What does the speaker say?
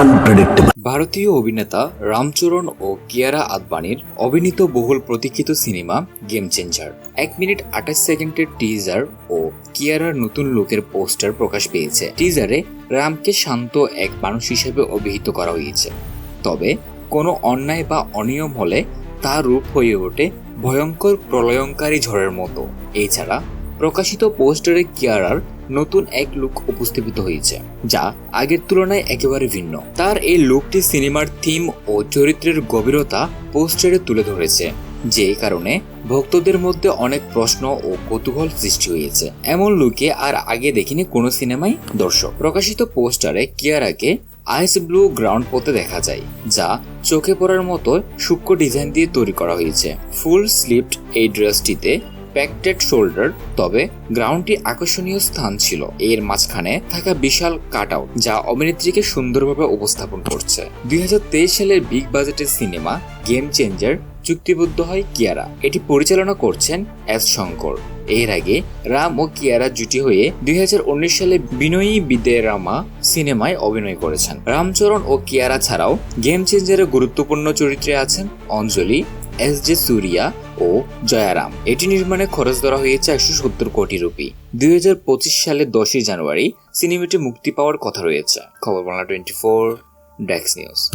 unpredictable. ভারতীয় অভিনেতা রামচরণ ও কিয়ারা আদবানির অভিনীত বহুল প্রতীক্ষিত সিনেমা গেম চেঞ্জার এক মিনিট আঠাশ সেকেন্ডের টিজার ও কিয়ারার নতুন লুকের পোস্টার প্রকাশ পেয়েছে। টিজারে রামকে শান্ত এক মানুষ হিসেবে অভিহিত করা হয়েছে। তবে কোনো অন্যায় বা অনিয়ম হলে তার রূপ হয়ে ওঠে ভয়ঙ্কর প্রলয়ঙ্কারী ঝড়ের মতো। এছাড়া প্রকাশিত পোস্টারে কিয়ারার নতুন এক লুক উপস্থাপিত হয়েছে, যা আগের তুলনায় একেবারে ভিন্ন। তার এই লুকটি সিনেমার থিম ও চরিত্রের গভীরতা পোস্টারে তুলে ধরেছে, যে কারণে ভক্তদের মধ্যে অনেক প্রশ্ন ও কৌতূহল সৃষ্টি হয়েছে। এমন লুকে আর আগে দেখিনি কোনো সিনেমাই দর্শক। প্রকাশিত পোস্টারে কিয়ারাকে আইস ব্লু গ্রাউন্ড পথে দেখা যায়, যা চোখে পড়ার মতো সূক্ষ্ম ডিজাইন দিয়ে তৈরি করা হয়েছে। ফুল স্লিপড এই ড্রেসটিতে প্যাক্টেড শোল্ডার তবে গ্রাউন্ডটি আকর্ষণীয় স্থান ছিল। এর মাঝখানে থাকা বিশাল কাট আউট যা অভিনেত্রীকে সুন্দরভাবে উপস্থাপন করছে। দু হাজার তেইশ সালের বিগ বাজেটের সিনেমা গেম চেঞ্জার চুক্তিবদ্ধ হয় কিয়ারা। এটি পরিচালনা করছেন এস শঙ্কর। এর আগে রাম ও কিয়ারা জুটি হয়ে দুই হাজার উনিশ সালে বিনয়ী বিদে রামা সিনেমায় অভিনয় করেছেন। রামচরণ ও কিয়ারা ছাড়াও গেম চেঞ্জারের গুরুত্বপূর্ণ চরিত্রে আছেন অঞ্জলি এস জে সুরিয়া ও জয়ারাম। এটি নির্মাণে খরচ ধরা হয়েছে একশো সত্তর কোটি রুপি। দুই হাজার পঁচিশ সালের দশই জানুয়ারি সিনেমাটি মুক্তি পাওয়ার কথা রয়েছে। খবর বাংলা টোয়েন্টি ফোর, ডেক্স নিউজ।